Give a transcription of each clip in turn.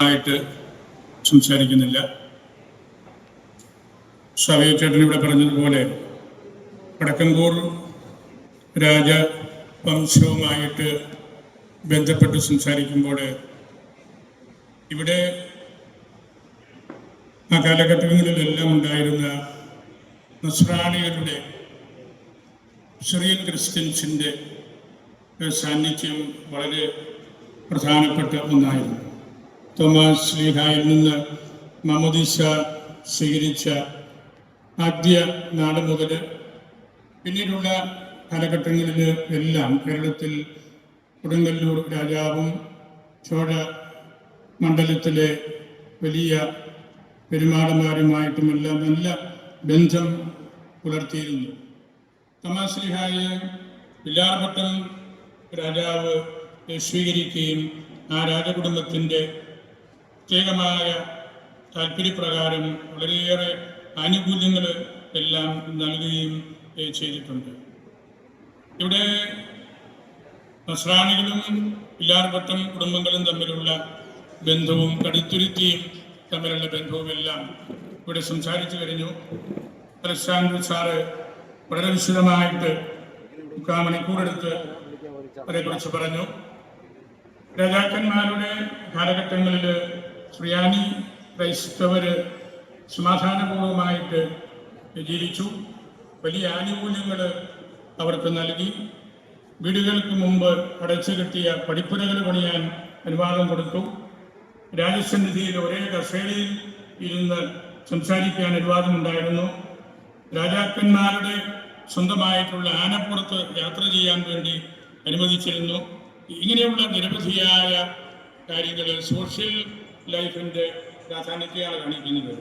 ആയിട്ട് സംസാരിക്കുന്നില്ല. ചേട്ടൻ ഇവിടെ പറഞ്ഞതുപോലെ വടക്കൻകൂർ രാജവംശവുമായിട്ട് ബന്ധപ്പെട്ട് സംസാരിക്കുമ്പോൾ ഇവിടെ ആ കാലഘട്ടങ്ങളിലെല്ലാം ഉണ്ടായിരുന്ന നസ്രാണികളുടെ സിറിയൻ ക്രിസ്ത്യൻസിന്റെ സാന്നിധ്യം വളരെ പ്രധാനപ്പെട്ട ഒന്നായിരുന്നു. തോമസ് ശ്രീഹായിൽ നിന്ന് മമദിസ സ്വീകരിച്ച ആദ്യ നാട് മുതൽ പിന്നീടുള്ള കാലഘട്ടങ്ങളിൽ എല്ലാം കേരളത്തിൽ കൊടുങ്ങല്ലൂർ രാജാവും ചോഴ മണ്ഡലത്തിലെ വലിയ പെരുമാളന്മാരുമായിട്ടുമെല്ലാം നല്ല ബന്ധം പുലർത്തിയിരുന്നു. തമാശ്രീഹായ ലിഹായെ വില്ലാർഭട്ടം രാജാവ് സ്വീകരിക്കുകയും ആ രാജകുടുംബത്തിന്റെ പ്രത്യേകമായ താല്പര്യപ്രകാരം വളരെയേറെ ആനുകൂല്യങ്ങൾ എല്ലാം നൽകുകയും ചെയ്തിട്ടുണ്ട്. ഇവിടെ നസ്രാണികളും പില്ലാർവട്ടം കുടുംബങ്ങളും തമ്മിലുള്ള ബന്ധവും കടുത്തുരുത്തിയും തമ്മിലുള്ള ബന്ധവുമെല്ലാം ഇവിടെ സംസാരിച്ചു കഴിഞ്ഞു. അലക്സാണ്ടർ സാറ് വളരെ വിശദമായിട്ട് മുക്കാൽ മണിക്കൂറെടുത്ത് അതേക്കുറിച്ച് പറഞ്ഞു. രാജാക്കന്മാരുടെ കാലഘട്ടങ്ങളിൽ ശ്രിയാനി ക്രൈസ്തവർ സമാധാനപൂർവമായിട്ട് ജീവിച്ചു. വലിയ ആനുകൂല്യങ്ങൾ അവർക്ക് നൽകി. വീടുകൾക്ക് മുമ്പ് അടച്ചു കിട്ടിയ പഠിപ്പുരകൾ പണിയാൻ അനുവാദം കൊടുത്തു. രാജസന്നിധിയിൽ ഒരേ കസേരയിൽ ഇരുന്ന് സംസാരിക്കാൻ അനുവാദമുണ്ടായിരുന്നു. രാജാക്കന്മാരുടെ സ്വന്തമായിട്ടുള്ള ആനപ്പുറത്ത് യാത്ര ചെയ്യാൻ വേണ്ടി അനുവദിച്ചിരുന്നു. ഇങ്ങനെയുള്ള നിരവധിയായ കാര്യങ്ങൾ സോഷ്യൽ ലൈഫിന്റെ പ്രാധാന്യത്തെയാണ് കാണിക്കുന്നത്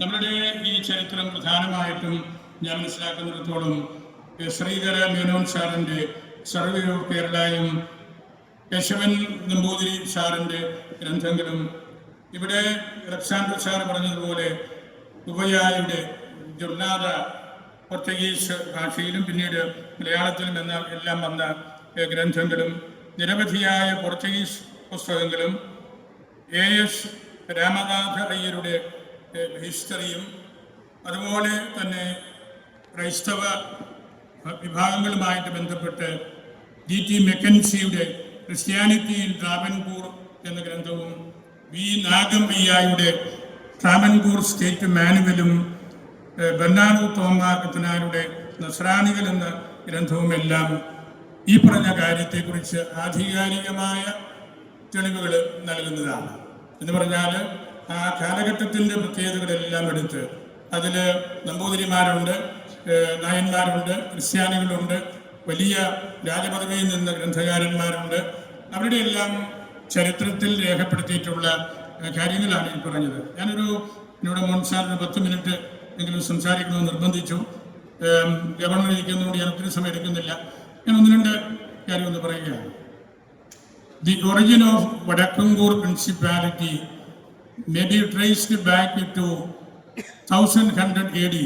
നമ്മുടെ ഈ ചരിത്രം പ്രധാനമായിട്ടും ഞാൻ മനസ്സിലാക്കുന്നിടത്തോളം. ശ്രീധര മേനോൻ സാറിന്റെ സർവേ ഓഫ് കേരളയും യശവൻ നമ്പൂതിരി സാറിന്റെ ഗ്രന്ഥങ്ങളും ഇവിടെ അലക്സാണ്ടർ സാർ പറഞ്ഞതുപോലെ ഉപയായുടെ ദുർനാഥ പോർച്ചുഗീസ് ഭാഷയിലും പിന്നീട് മലയാളത്തിലും എന്ന എല്ലാം വന്ന ഗ്രന്ഥങ്ങളും നിരവധിയായ പോർച്ചുഗീസ് പുസ്തകങ്ങളും എ എസ് രാമനാഥ അയ്യരുടെ ഹിസ്റ്ററിയും അതുപോലെ തന്നെ ക്രൈസ്തവ വിഭാഗങ്ങളുമായിട്ട് ബന്ധപ്പെട്ട് ജി ടി മെക്കൻസിയുടെ ക്രിസ്ത്യാനിറ്റി ഇൻ ട്രാവൻകൂർ എന്ന ഗ്രന്ഥവും വി നാഗമ്മയ്യായുടെ ട്രാവൻകൂർ സ്റ്റേറ്റ് മാനുവലും ബന്നാനു ബെർണാഡോ തോമ കത്തനാരുടെ നസ്രാണികൾ എന്ന ഗ്രന്ഥവുമെല്ലാം ഈ പറഞ്ഞ കാര്യത്തെക്കുറിച്ച് ആധികാരികമായ തെളിവുകൾ നൽകുന്നതാണ്. എന്ന് പറഞ്ഞാൽ ആ കാലഘട്ടത്തിന്റെ പ്രത്യേകതകളെല്ലാം എടുത്ത് അതിൽ നമ്പൂതിരിമാരുണ്ട് നായന്മാരുണ്ട് ക്രിസ്ത്യാനികളുണ്ട് വലിയ രാജപദവിയിൽ നിന്ന് ഗ്രന്ഥകാരന്മാരുണ്ട്. അവരുടെ എല്ലാം ചരിത്രത്തിൽ രേഖപ്പെടുത്തിയിട്ടുള്ള കാര്യങ്ങളാണ് ഈ പറഞ്ഞത്. ഞാനൊരു എന്നോട് മോൻസാറിന് പത്ത് മിനിറ്റ് എങ്കിലും സംസാരിക്കണമെന്ന് നിർബന്ധിച്ചു. ഗവർണർ ഇരിക്കുന്നതുകൊണ്ട് ഞാൻ ഒത്തിരി സമയം എടുക്കുന്നില്ല. ഞാൻ ഒന്ന് രണ്ട് കാര്യം ഒന്ന് പറയുകയാണ്. The origin of Vadakangur principality may be traced back to 1100 AD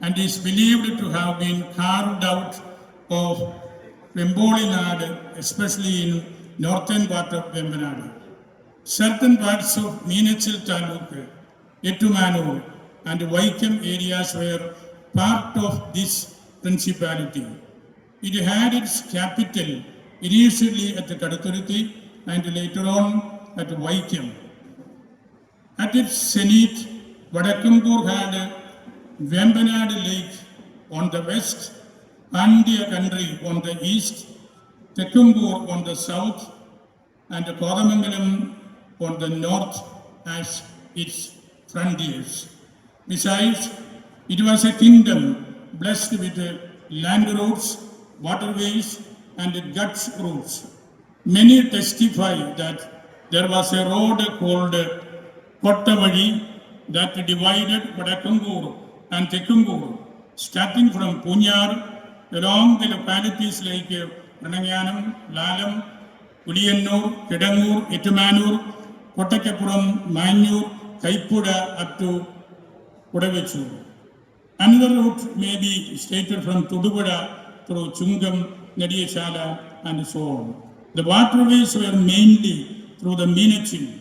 and is believed to have been carved out of Vembolinad, especially in northern part of Vembanad. Certain parts of Meenachil Taluk, Ettumanur and Vaikam areas were part of this principality. It had its capital initially at Kadaturuthi and later on at Vaikam. At its zenith, Vadakkambur had Vembanad Lake on the west, Pandya country on the east, Tekkumbur on the south, and Kodamangalam on the north as its frontiers. Besides, it was a kingdom blessed with land roads, waterways, and guts roads. Many testify that there was a road called Kottavadi that divided Vadakangur and Tekungur, starting from Punyar along the localities like Pranayanam, Lalam, Uliyannur, Kedangur, Itumanur, Kottakapuram, Manyur, Kaipuda up to Kudavachur. Another route may be stated from Tuduvada through Chungam, Nadiyachala, and so on. The waterways were mainly through the Meenachil,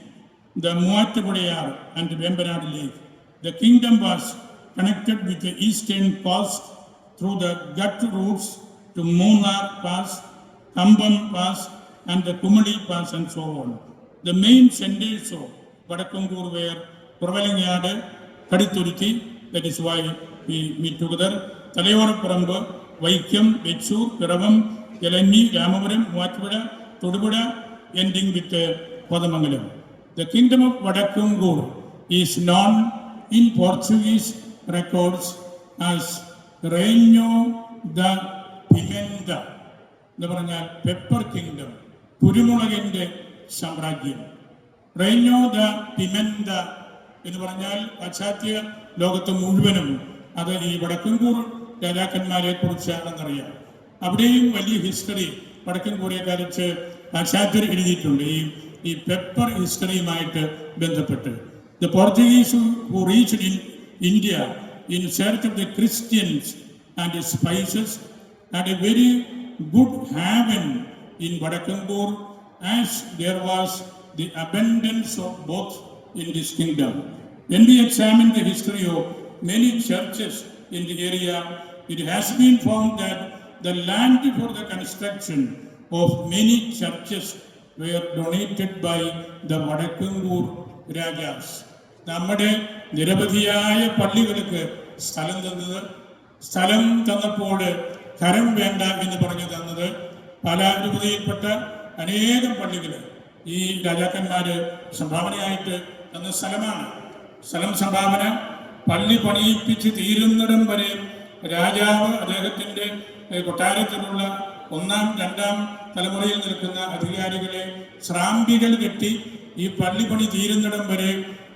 the Muattabudayar and the Vembanad Lake. The kingdom was connected with the eastern coast through the gut routes to Munnar Pass, Kambam Pass, and the Kumadi Pass, and so on. The main centers of Vadakangur were Kurvalangad, Kadituruthi, that is why we meet together, Talayoraparambu, Vaikom വെച്ചു Piravom Elanji Ramapuram Muvattupuzha Thodupuzha ending with Padamangalam. The kingdom of Vadakkumkur is known in Portuguese records as റെയിഞ്ഞോ ദ പിഹന്ത എന്ന് പറഞ്ഞാൽ pepper kingdom കുരുമുളകിന്റെ സാമ്രാജ്യം. റെയിഞ്ഞോ the പിമന്ത എന്ന് പറഞ്ഞാൽ പാശ്ചാത്യ ലോകത്ത് മുഴുവനും അത് ഈ വടക്കംകൂർ രാജാക്കന്മാരെ കുറിച്ചാണെന്നറിയാം അവിടെയും വലിയ ഹിസ്റ്ററി വടക്കൻകൂറിയെ കാലിച്ച് പാശ്ചാത്യർ എഴുതിയിട്ടുണ്ട്. ഈ ഈ പെപ്പർ ഹിസ്റ്ററിയുമായിട്ട് ബന്ധപ്പെട്ട്. The Portuguese who reached in India in search of the Christians and spices had a very good haven in Vadakanpur as there was the abundance of both in this kingdom. When we examine the history of many churches in the area, it has been found that the land for the construction of many churches were donated by the Vadakkungur Rajas. നമ്മുടെ നിരവധിയായ പള്ളികൾക്ക് സ്ഥലം തന്നത് സ്ഥലം തന്നപ്പോൾ കരം വേണ്ട എന്ന് പറഞ്ഞു തന്നത് പാലാരൂപതയിൽപ്പെട്ട അനേകം പള്ളികൾ ഈ രാജാക്കന്മാര് സംഭാവനയായിട്ട് തന്ന സ്ഥലമാണ് സ്ഥലം സംഭാവന പള്ളി പണിയിപ്പിച്ച് തീരുന്നിടം വരെ രാജാവ് അദ്ദേഹത്തിന്റെ കൊട്ടാരത്തിലുള്ള ഒന്നാം രണ്ടാം തലമുറയിൽ നിൽക്കുന്ന അധികാരികളെ ശ്രാമ്പികൾ കെട്ടി ഈ പള്ളി പണി തീരുന്നിടം വരെ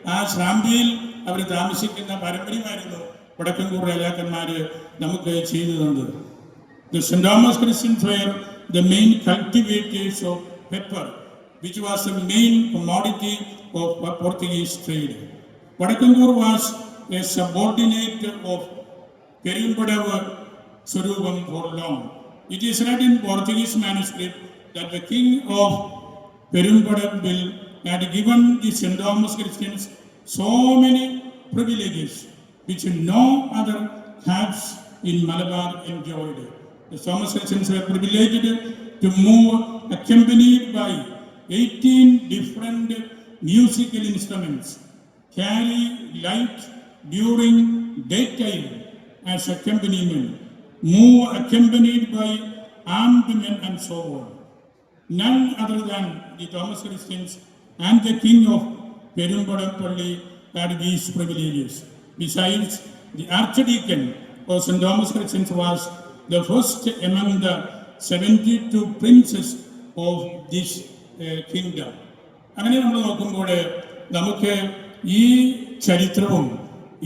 ആ ശ്രാമ്പിയിൽ അവർ താമസിക്കുന്ന പാരമ്പര്യമായിരുന്നു വടക്കൻകൂർ രാജാക്കന്മാര് നമുക്ക് ചെയ്തു തന്നത് The St. Thomas Christians were the main cultivators of pepper, which was the main commodity of Portuguese trade. Vadakangur was a subordinate of Periyumpadavu Surupam for long. It is read in Portuguese manuscript that the king of Periyumpadavu had given the. Thomas Christians so many privileges which no other halves in Malabar enjoyed. The Thomas Christians were privileged to move accompanied by 18 different musical instruments, carry light during daytime as accompaniment, move accompanied by armed men and so on. None other than the Thomas Christians and the king of Perumbadampalli had these privileges. Besides, the archdeacon of St. Thomas Christians was the first among the 72 princes of this uh, kingdom. അങ്ങനെ നമ്മൾ നോക്കുമ്പോൾ നമുക്ക് ഈ ചരിത്രവും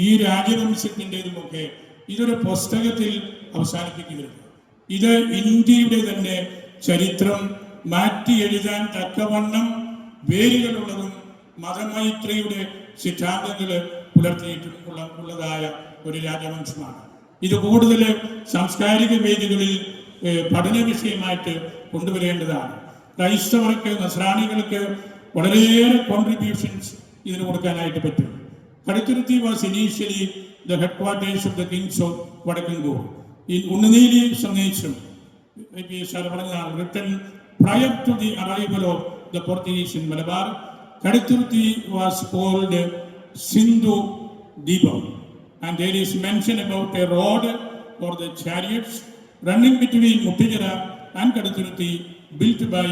ഈ രാജവംശത്തിന്റെതുമൊക്കെ ഇതൊരു പുസ്തകത്തിൽ അവസാനിപ്പിക്കരുത് ഇത് ഇന്ത്യയുടെ തന്നെ ചരിത്രം മാറ്റി എഴുതാൻ തക്കവണ്ണം വേരുകളുള്ളതും മതമൈത്രിയുടെ സിദ്ധാന്തങ്ങൾ പുലർത്തിയിട്ടും ഉള്ള ഉള്ളതായ ഒരു രാജവംശമാണ്. ഇത് കൂടുതൽ സാംസ്കാരിക വേദികളിൽ പഠന വിഷയമായിട്ട് കൊണ്ടുവരേണ്ടതാണ്. ക്രൈസ്തവർക്ക് നസ്രാണികൾക്ക് വളരെയേറെ കോൺട്രിബ്യൂഷൻസ് ഇതിന് കൊടുക്കാനായിട്ട് പറ്റും. Kaduthuruthy was initially the headquarters of the kings of Vadakkanur. In Unnanili Sanation, written prior to the arrival of the Portuguese in Malabar, Kadithurthi was called Sindhu Deepam. And there is mention about a road for the chariots running between Muttigara and Kadithurthi built by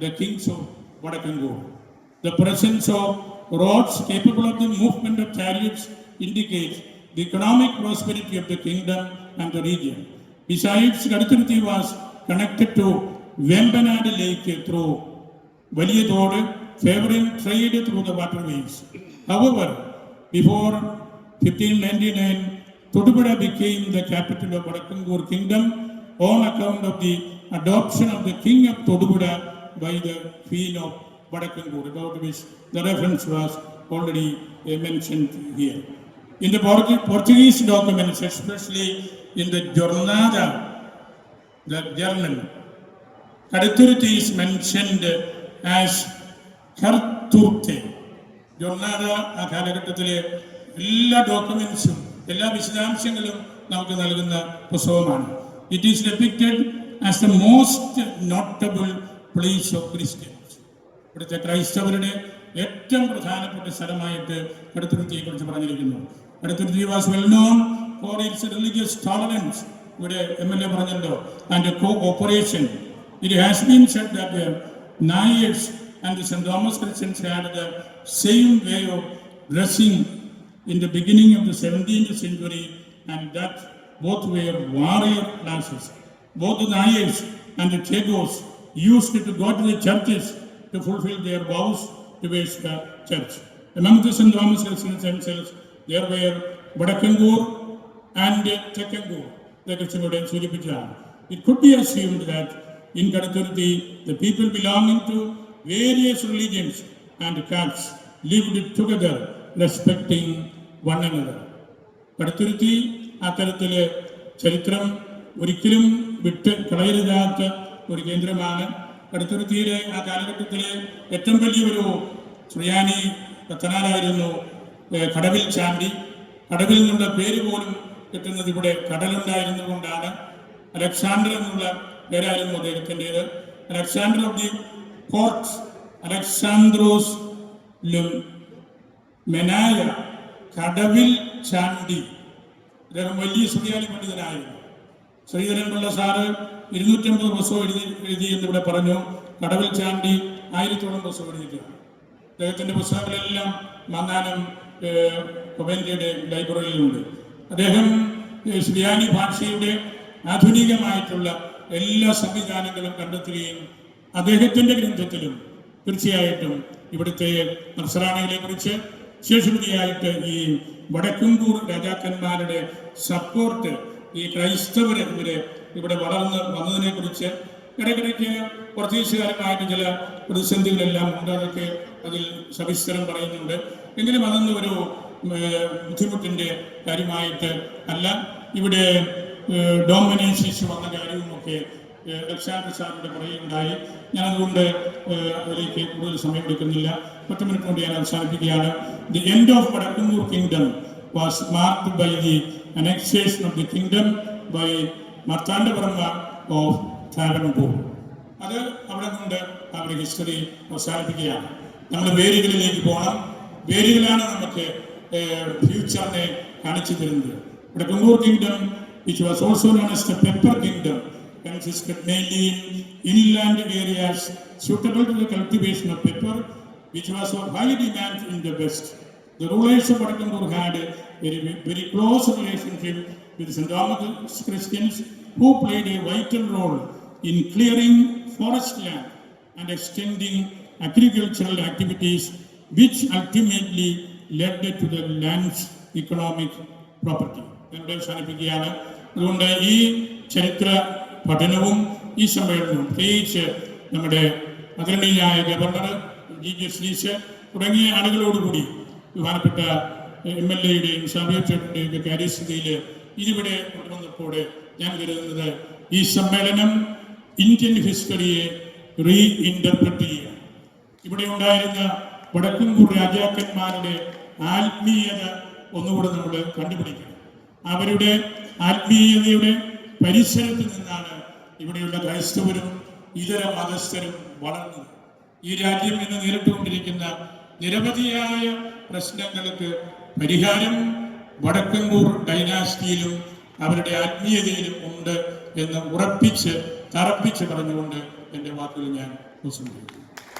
the kings of Vadakkanur. The presence of roads capable of the movement of chariots indicates the economic prosperity of the kingdom and the region. Besides, Kaduthuruthi was connected to Vembanad Lake through Valiyathodu, favoring trade through the waterways. However, before 1599, Thudupada became the capital of Vadakangur kingdom on account of the adoption of the king of Thudupada by the queen of Vadakangur, about which the reference was already mentioned here. In the Portu- Portuguese documents, especially in the Jornada, the journal, Kaduthuruthi is mentioned as Karturte. ജൊർണാദ ആ കാലഘട്ടത്തിലെ എല്ലാ ഡോക്യുമെന്റ്സും എല്ലാ വിശദാംശങ്ങളും നമുക്ക് നൽകുന്ന പുസ്തകമാണ്. It is depicted as the most notable place of Christians ഇവിടുത്തെ ക്രൈസ്തവരുടെ ഏറ്റവും പ്രധാനപ്പെട്ട സ്ഥലമായിട്ട് കടുത്തുരുത്തിയെ കുറിച്ച് പറഞ്ഞിരിക്കുന്നു. Kaduthuruthy was well known for its religious tolerance ഇവിടെ എം എൽ എ പറഞ്ഞല്ലോ and cooperation it has been said that Nairs and Saint Thomas Christians had the same way of dressing in the beginning of the 17th century, and that both were warrior classes. Both the Nayars and the Chagos used to go to the churches to fulfill their vows towards the church. Among the St. Thomas Christians themselves, there were Vadakangur and Tekangur, the Christian സൂചിപ്പിച്ചതാണ് It could be assumed that in Kadaturthi, the people belonging to various religions and castes lived together respecting one another. Kaduthuruthy അത്തരത്തിൽ ചരിത്രം ഒരിക്കലും വിട്ട് കളയരുതാത്ത ഒരു കേന്ദ്രമാണ് കടുത്തുരുത്തിയിലെ ആ കാലഘട്ടത്തിലെ ഏറ്റവും വലിയൊരു ശ്രീയാനി കത്തനാരായിരുന്നു കടവിൽ ചാണ്ടി കടവിൽ നിന്നുള്ള പേര് പോലും കിട്ടുന്നത് ഇവിടെ കടലുണ്ടായിരുന്നത് കൊണ്ടാണ് അലക്സാണ്ടർ എന്നുള്ള പേരായിരുന്നു അദ്ദേഹത്തിന്റെത്. Alexander of the fort Alexandros മെനായ കടവിൽ ചാണ്ടി. അദ്ദേഹം വലിയ ശ്രീയാലി പണ്ഡിതനായിരുന്നു. ശ്രീധരൻപിള്ള സാറ് ഇരുന്നൂറ്റമ്പത് പുസ്തകം എഴുതി എഴുതി എന്നിവിടെ പറഞ്ഞു. കടവിൽ ചാണ്ടി ആയിരത്തോളം പുസ്തകം എഴുതിയിട്ടുണ്ട്. അദ്ദേഹത്തിന്റെ പുസ്തകങ്ങളെല്ലാം മങ്ങാനം കൊബേന്ദ്രയുടെ ലൈബ്രറിയിലുണ്ട്. അദ്ദേഹം ശ്രിയാനി ഭാഷയുടെ ആധുനികമായിട്ടുള്ള എല്ലാ സംവിധാനങ്ങളും കണ്ടെത്തുകയും അദ്ദേഹത്തിന്റെ ഗ്രന്ഥത്തിലും തീർച്ചയായിട്ടും ഇവിടുത്തെ നർസറാണികളെ കുറിച്ച് ശേഷിപതിയായിട്ട് ഈ വടക്കുംകൂർ രാജാക്കന്മാരുടെ സപ്പോർട്ട് ഈ ക്രൈസ്തവര് ഇവർ ഇവിടെ വളർന്ന് വന്നതിനെ കുറിച്ച് ഇടയ്ക്കിടയ്ക്ക് കുറച്ചീശുകാരമായിട്ട് ചില പ്രതിസന്ധികളെല്ലാം ഉണ്ട്. അതൊക്കെ അതിൽ സവിസ്തരം പറയുന്നുണ്ട്. എങ്കിലും അതൊന്നും ഒരു ബുദ്ധിമുട്ടിന്റെ കാര്യമായിട്ട് അല്ല. ഇവിടെ ഡോമിനേഷ്യസ് വന്ന കാര്യവുമൊക്കെ രക്ഷാപ്രസാദിന്റെ ഞാൻ അതുകൊണ്ട് ഏഹ്, അതിലേക്ക് കൂടുതൽ സമയം എടുക്കുന്നില്ല. ഒറ്റ മിനിറ്റ് കൊണ്ട് ഞാൻ അവസാനിപ്പിക്കുകയാണ്. The end of Vadakkumkur kingdom was mark by the annexation of the kingdom by Marthandavarma of Travancore അത് അവിടെ കൊണ്ട് അവരുടെ ഹിസ്റ്ററി അവസാനിപ്പിക്കുകയാണ്. നമ്മൾ വേരുകളിലേക്ക് പോകണം വേരുകളാണ് നമുക്ക് ഫ്യൂച്ചറിനെ കാണിച്ചു തരുന്നത് ഇവിടെ Kumbur kingdom which was also known as the pepper kingdom consisted mainly in inland areas suitable to the cultivation of pepper, which was of high demand in the west. The rulers of Vadakandur had a very, very close relationship with St. Thomas Christians who played a vital role in clearing forest land and extending agricultural activities, which ultimately led to the land's economic property. ഇവിടെ അവസാനിപ്പിക്കുകയാണ് അതുകൊണ്ട് ഈ ചരിത്ര പഠനവും ഈ സമ്മേളനവും പ്രത്യേകിച്ച് നമ്മുടെ ആദരണീയായ ഗവർണർ ജി ജി ശ്രീശ് തുടങ്ങിയ ആളുകളോടുകൂടി ബഹുമാനപ്പെട്ട എം എൽ എയുടെയും സാമ്യച്ചേട്ടന്റെയും ഒക്കെ അരിസ്ഥിതിയിൽ ഇതിവിടെ കൊണ്ടുവന്നപ്പോൾ ഞാൻ കരുതുന്നത് ഈ സമ്മേളനം ഇന്ത്യൻ ഹിസ്റ്ററിയെ റീ ഇന്റർപ്രറ്റ് ചെയ്യുക ഇവിടെ ഉണ്ടായിരുന്ന വടക്കുംകൂർ രാജാക്കന്മാരുടെ ആത്മീയത ഒന്നുകൂടെ നമ്മൾ കണ്ടുപിടിക്കണം. അവരുടെ ആത്മീയതയുടെ പരിസരത്ത് നിന്നാണ് ഇവിടെയുള്ള ക്രൈസ്തവരും ഇതര മതസ്ഥരും വളർന്നത്. ഈ രാജ്യം ഇന്ന് നേരിട്ടുകൊണ്ടിരിക്കുന്ന നിരവധിയായ പ്രശ്നങ്ങൾക്ക് പരിഹാരം വടക്കൻകൂർ ഡൈനാസ്റ്റിയിലും അവരുടെ ആത്മീയതയിലും ഉണ്ട് എന്ന് ഉറപ്പിച്ച് തറപ്പിച്ച് പറഞ്ഞുകൊണ്ട് എന്റെ വാക്കുകൾ ഞാൻ ഉപസംഹരിക്കുന്നു